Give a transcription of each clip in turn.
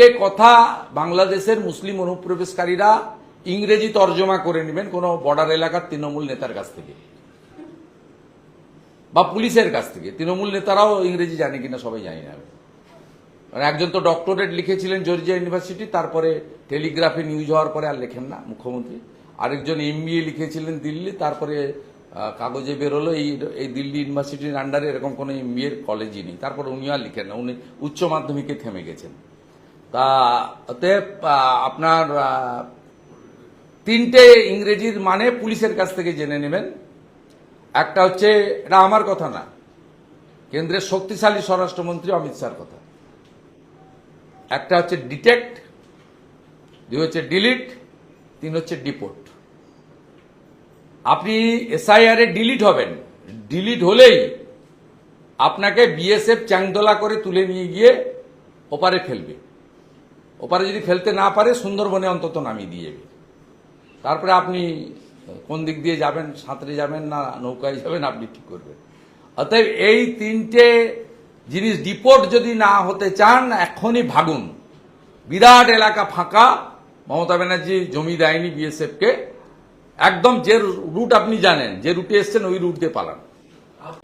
তিনটে কথা বাংলাদেশের মুসলিম অনুপ্রবেশকারীরা ইংরেজি তর্জমা করে নেবেন কোনো বর্ডার এলাকার তৃণমূল নেতার কাছ থেকে বা পুলিশের কাছ থেকে। তৃণমূল নেতারাও ইংরেজি জানে কিনা সবাই জানি না। মানে একজন তো ডক্টরেট লিখেছিলেন জর্জিয়া ইউনিভার্সিটি, তারপরে টেলিগ্রাফে নিউজ হওয়ার পরে আর লেখেন না মুখ্যমন্ত্রী। আরেকজন এমবিএ লিখেছিলেন দিল্লি, তারপরে কাগজে বেরোলো, এই এই দিল্লি ইউনিভার্সিটির আন্ডারে এরকম কোনো এমবিএর কলেজই নেই। তারপর উনি আর লিখেন না। উনি উচ্চ মাধ্যমিকে থেমে গেছেন। তা, অতএব আপনার তিনটে ইংরেজির মানে পুলিশের কাছ থেকে জেনে নেবেন। একটা হচ্ছে, এটা আমার কথা না, কেন্দ্রের শক্তিশালী স্বরাষ্ট্রমন্ত্রী অমিত শাহর কথা। একটা হচ্ছে ডিটেক্ট, দুই হচ্ছে ডিলিট, তিন হচ্ছে ডিপোর্ট। আপনি এসআইআর ডিলিট হবেন। ডিলিট হলেই আপনাকে বিএসএফ চ্যাংদোলা করে তুলে নিয়ে গিয়ে ওপারে ফেলবে। ওপারে যদি ফেলতে না পারে, সুন্দরবনে অন্তত নামিয়ে দিয়ে যাবে। তারপরে আপনি কোন দিক দিয়ে যাবেন, সাঁতরে যাবেন না, নৌকায় যাবেন, আপনি ঠিক করবেন? অতএব এই তিনটে জিনিস ডিপোর্ট যদি না হতে চান, এখনই ভাগুন। বিরাট এলাকা ফাঁকা। মমতা ব্যানার্জি জমি দেয়নি বিএসএফকে। একদম যে রুট আপনি জানেন, যে রুটে এসছেন, ওই রুট দিয়ে পালান।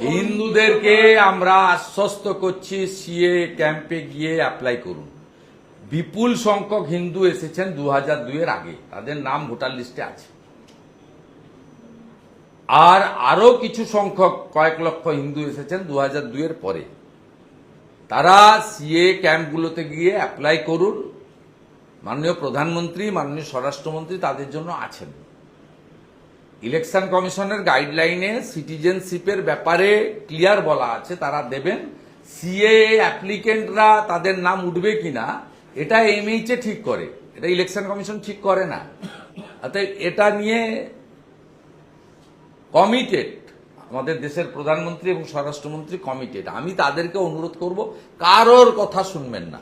হিন্দুদেরকে আমরা আশ্বস্ত করছি সিএ ক্যাম্পে গিয়ে অ্যাপ্লাই করুন। বিপুল সংখ্যক হিন্দু এসেছেন দু হাজার দুইয়ের আগে। তাদের নাম ভোটার লিস্টে আছে। আর আরও কিছু সংখ্যক, কয়েক লক্ষ হিন্দু এসেছেন দু হাজার দুইয়ের পরে। তারা সিএ ক্যাম্পগুলোতে গিয়ে অ্যাপ্লাই করুন। মাননীয় প্রধানমন্ত্রী, মাননীয় স্বরাষ্ট্রমন্ত্রী তাদের জন্য আছেন। ইলেকশন কমিশনের গাইডলাইনে সিটিজেনশিপের ব্যাপারে ক্লিয়ার বলা আছে, তারা দেবেন। সিএ অ্যাপ্লিকেন্টরা তাদের নাম উঠবে কিনা এটা এমএইচ এ ঠিক করে। এটা ইলেকশন কমিশন ঠিক করে না। এটা নিয়ে কমিটেড আমাদের দেশের প্রধানমন্ত্রী এবং স্বরাষ্ট্রমন্ত্রী কমিটেড আমি তাদেরকে অনুরোধ করব, কারোর কথা শুনবেন না।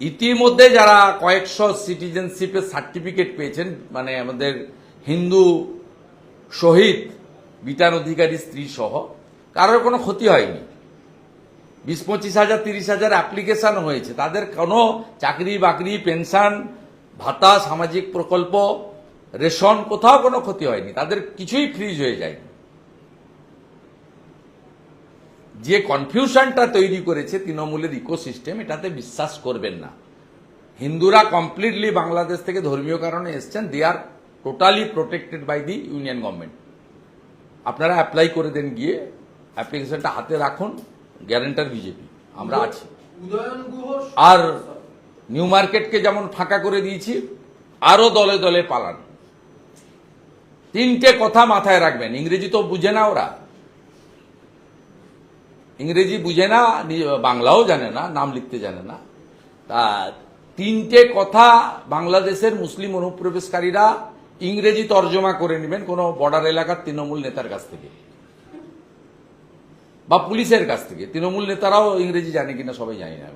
ইতিমধ্যে যারা কয়েকশো সিটিজেনশিপের সার্টিফিকেট পেয়েছেন মানে আমাদের হিন্দু শহীদ বিটান অধিকারী স্ত্রী সহ, কারোর কোনো ক্ষতি হয়নি। বিশ, পঁচিশ হাজার, তিরিশ হাজার অ্যাপ্লিকেশন হয়েছে। তাদের কোনো চাকরি, বাকরি পেনশন ভাতা, সামাজিক প্রকল্প, রেশন, কোথাও কোনো ক্ষতি হয়নি। তাদের কিছুই ফ্রিজ হয়ে যায়নি। যে কনফিউশনটা তৈরি করেছে তৃণমূলের ইকোসিস্টেম এটাতে বিশ্বাস করবেন না। হিন্দুরা কমপ্লিটলি বাংলাদেশ থেকে ধর্মীয় কারণে এসছেন। They are totally protected by the union government আপনারা অ্যাপ্লাই করে দেন গিয়ে অ্যাপ্লিকেশনটা হাতে রাখুন। গ্যারেন্টার বিজেপি আমরা আছি। আর নিউ মার্কেটকে যেমন ফাঁকা করে দিয়েছি আরও দলে দলে পালান। তিনটে কথা মাথায় রাখবেন ইংরেজি তো বুঝে না ওরা। ইংরেজি বুঝে না বাংলাও জানে না নাম লিখতে জানে না। তা তিনটে কথা বাংলাদেশের মুসলিম অনুপ্রবেশকারীরা ইংরেজি তর্জমা করে নেবেন কোনো বর্ডার এলাকার তৃণমূল নেতার কাছ থেকে। বা পুলিশের কাছ থেকে। তৃণমূল নেতারাও ইংরেজি জানে কিনা সবাই জানি না।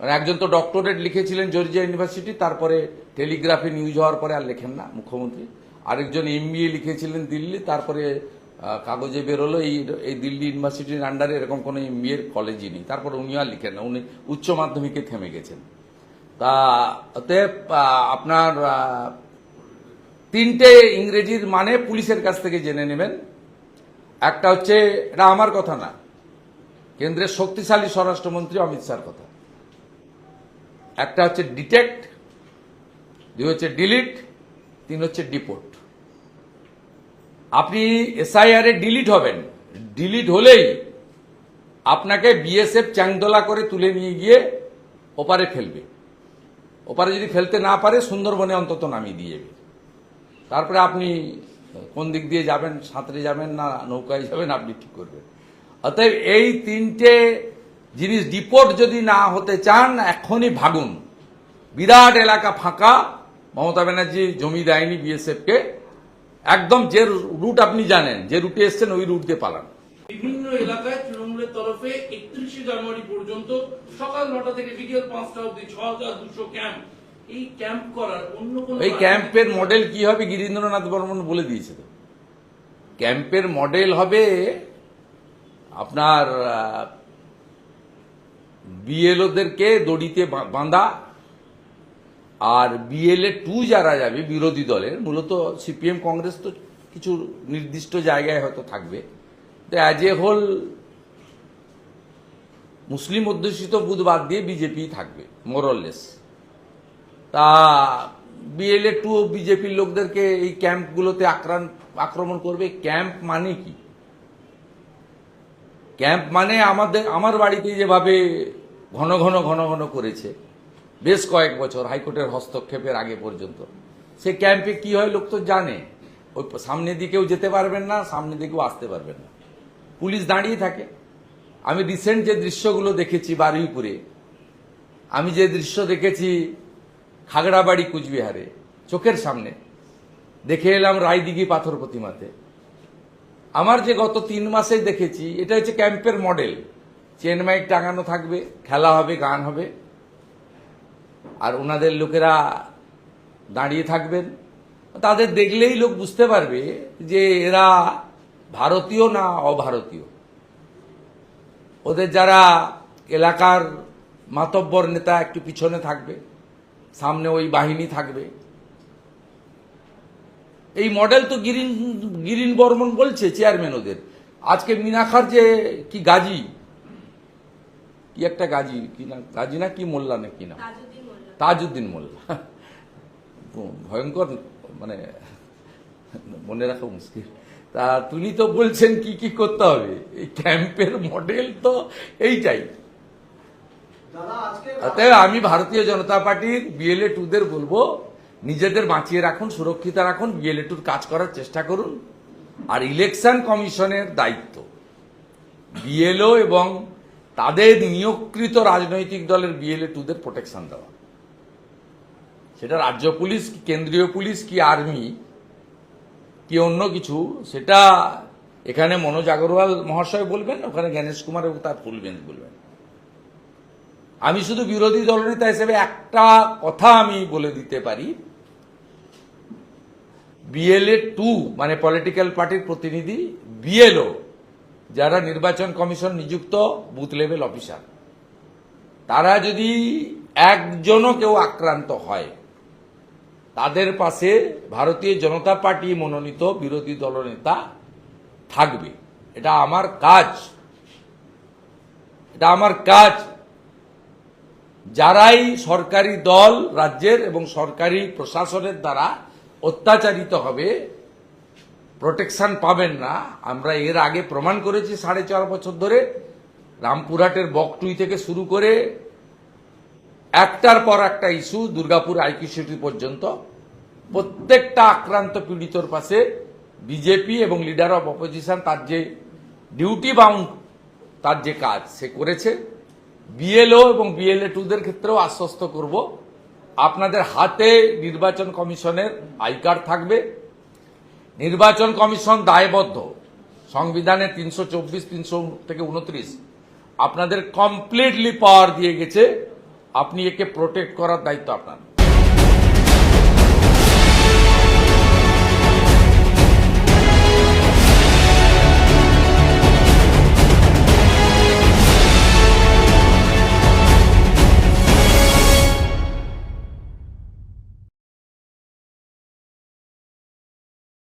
মানে একজন তো ডক্টরেট লিখেছিলেন জর্জিয়া ইউনিভার্সিটি তারপরে টেলিগ্রাফে নিউজ হওয়ার পরে আর লেখেন না মুখ্যমন্ত্রী। আরেকজন এমবিএ লিখেছিলেন দিল্লি তারপরে কাগজে বেরোলো এই এই দিল্লি ইউনিভার্সিটির আন্ডারে এরকম কোনো এমবিএর কলেজই নেই। তারপর উনি আর লিখেন না উনি উচ্চ মাধ্যমিকে থেমে গেছেন। তা আহ, আপনার তিনটে ইংরেজির মানে পুলিশের কাছ থেকে জেনে নেবেন। একটা হচ্ছে, এটা আমার কথা না। কেন্দ্রের শক্তিশালী স্বরাষ্ট্রমন্ত্রী অমিত শাহর কথা। একটা হচ্ছে ডিটেক্ট দুই হচ্ছে ডিলিট তিন হচ্ছে ডিপোর্ট আপনি এসআইআর ডিলিট হবেন। ডিলিট হলেই আপনাকে বিএসএফ চ্যাংদোলা করে তুলে নিয়ে গিয়ে ওপারে ফেলবে। ওপারে যদি ফেলতে না পারে, সুন্দরবনে অন্তত নামিয়ে দিয়ে যাবে। তারপরে আপনি কোন দিক দিয়ে যাবেন, সাঁতরে যাবেন না নৌকায় যাবেন, আপনি ঠিক করবেন। অতএব এই তিনটে জিনিস ডিপোর্ট যদি না হতে চান, এখনই ভাগুন। বিরাট এলাকা ফাঁকা, মমতা ব্যানার্জি জমি দেয়নি বিএসএফকে। একদম যে রুট আপনি জানেন, যে রুটে এসছেন, ওই রুট দিয়ে পালান। বিভিন্ন এলাকায় তৃণমূলের তরফে একত্রিশে জানুয়ারি পর্যন্ত সকাল নটা থেকে বিকেল পাঁচটা অব্দি ছ হাজার দুশো ক্যাম্প এই ক্যাম্প করার অন্য কোন এই ক্যাম্পের মডেল কি হবে? গিরীন্দ্রনাথ বর্মন বলে দিয়েছে তো। ক্যাম্পের মডেল হবে আপনার বিএলওদেরকে দড়িতে বাঁধা আর বিএলএ টু যারা যাবে বিরোধী দলের মূলত সিপিএম কংগ্রেস তো কিছু নির্দিষ্ট জায়গায় হয়তো থাকবে। তো অ্যাজ এ হোল মুসলিম অধ্যুষিত বুধ বাদ দিয়ে বিজেপি থাকবে মোরলেস তা বিএলএ টু বিজেপির লোকদেরকে এই ক্যাম্পগুলোতে আক্রান, আক্রমণ করবে। ক্যাম্প মানে কি? ক্যাম্প মানে আমাদের, আমার বাড়িতে যেভাবে ঘন ঘন ঘন ঘন করেছে, বেশ কয়েক বছর হাইকোর্টের হস্তক্ষেপের আগে পর্যন্ত। সে ক্যাম্পে কি হয় লোক তো জানে। ওই সামনের দিকেও যেতে পারবেন না, সামনে দিকেও আসতে পারবেন না। পুলিশ দাঁড়িয়ে থাকে। আমি রিসেন্ট যে দৃশ্যগুলো দেখেছি বারুইপুরে, আমি যে দৃশ্য দেখেছি খাগড়াবাড়ি কুচবিহারে, চোখের সামনে। দেখে এলাম রায়দিঘি পাথর প্রতিমাতে। আমার যে গত তিন মাসে দেখেছি, এটা হচ্ছে ক্যাম্পের মডেল। চেন মাইক টাঙানো থাকবে, খেলা হবে, গান হবে। আর ওনাদের লোকেরা দাঁড়িয়ে থাকবেন। তাদের দেখলেই লোক বুঝতে পারবে যে এরা ভারতীয় না অভারতীয়। ওদের যারা এলাকার মাতব্বর নেতা একটু পিছনে থাকবে সামনে ওই বাহিনী থাকবে। এই মডেল তো গিরিন গিরিন বর্মন বলছে চেয়ারম্যান ওদের। আজকে মিনাখার যে কি গাজী? কি একটা গাজী? কি না গাজী না কি মোল্লা না কি না তাজউদ্দিন মোল্লা। ভয়ঙ্কর মানে মনে রাখা মুশকিল। তা তিনি তো বলছেন কি কি করতে হবে? এই ক্যাম্পের মডেল তো এইটাই। অতএব আমি ভারতীয় জনতা পার্টির বিএলএ টুদের বলব, নিজেদের বাঁচিয়ে রাখুন, সুরক্ষিত রাখুন বিএলএ টুর কাজ করার চেষ্টা করুন। আর ইলেকশন কমিশনের দায়িত্ব। বিএলও এবং তাদের নিয়োগকৃত রাজনৈতিক দলের বিএলএ টুদের প্রোটেকশন দেওয়া। সেটা রাজ্য পুলিশ, কি কেন্দ্রীয় পুলিশ, কি আর্মি, কি অন্য কিছু, সেটা এখানে মনোজ আগরওয়াল মহাশয় বলবেন, ওখানে জ্ঞানেশ কুমার এবং তার ফুল বেঞ্চ বলবেন। আমি শুধু বিরোধী দলনেতা হিসেবে একটা কথা আমি বলে দিতে পারি। বিএলএ টু মানে পলিটিক্যাল পার্টির প্রতিনিধি বিএলও যারা নির্বাচন কমিশন নিযুক্ত বুথ লেভেল অফিসার তারা যদি একজনও কেউ আক্রান্ত হয়, তাদের পাশে ভারতীয় জনতা পার্টি মনোনীত বিরোধী দলনেতা থাকবে। এটা আমার কাজ। এটা আমার কাজ। যারাই সরকারি দল, রাজ্যের এবং সরকারি প্রশাসনের দ্বারা অত্যাচারিত হবে প্রোটেকশন পাবেন না। আমরা এর আগে প্রমাণ করেছি সাড়ে চার বছর ধরে। রামপুরহাটের বকটুই থেকে শুরু করে একটার পর একটা ইস্যু দুর্গাপুর আইকিউসিটি পর্যন্ত। প্রত্যেকটা আক্রান্ত পীড়িতর পাশে বিজেপি এবং লিডার অফ অপোজিশন তার যে ডিউটি বাউন্ড তার যে কাজ সে করেছে। বিএলও এবং বিএলএ টুদের ক্ষেত্রেও আশ্বস্ত করব। আপনাদের হাতে নির্বাচন কমিশনের আই কার্ড থাকবে। নির্বাচন কমিশন দায়বদ্ধ। সংবিধানে তিনশো চব্বিশ, তিনশো থেকে উনত্রিশ আপনাদের কমপ্লিটলি পাওয়ার দিয়ে গেছে। আপনি একে প্রোটেক্ট করার দায়িত্ব আপনার।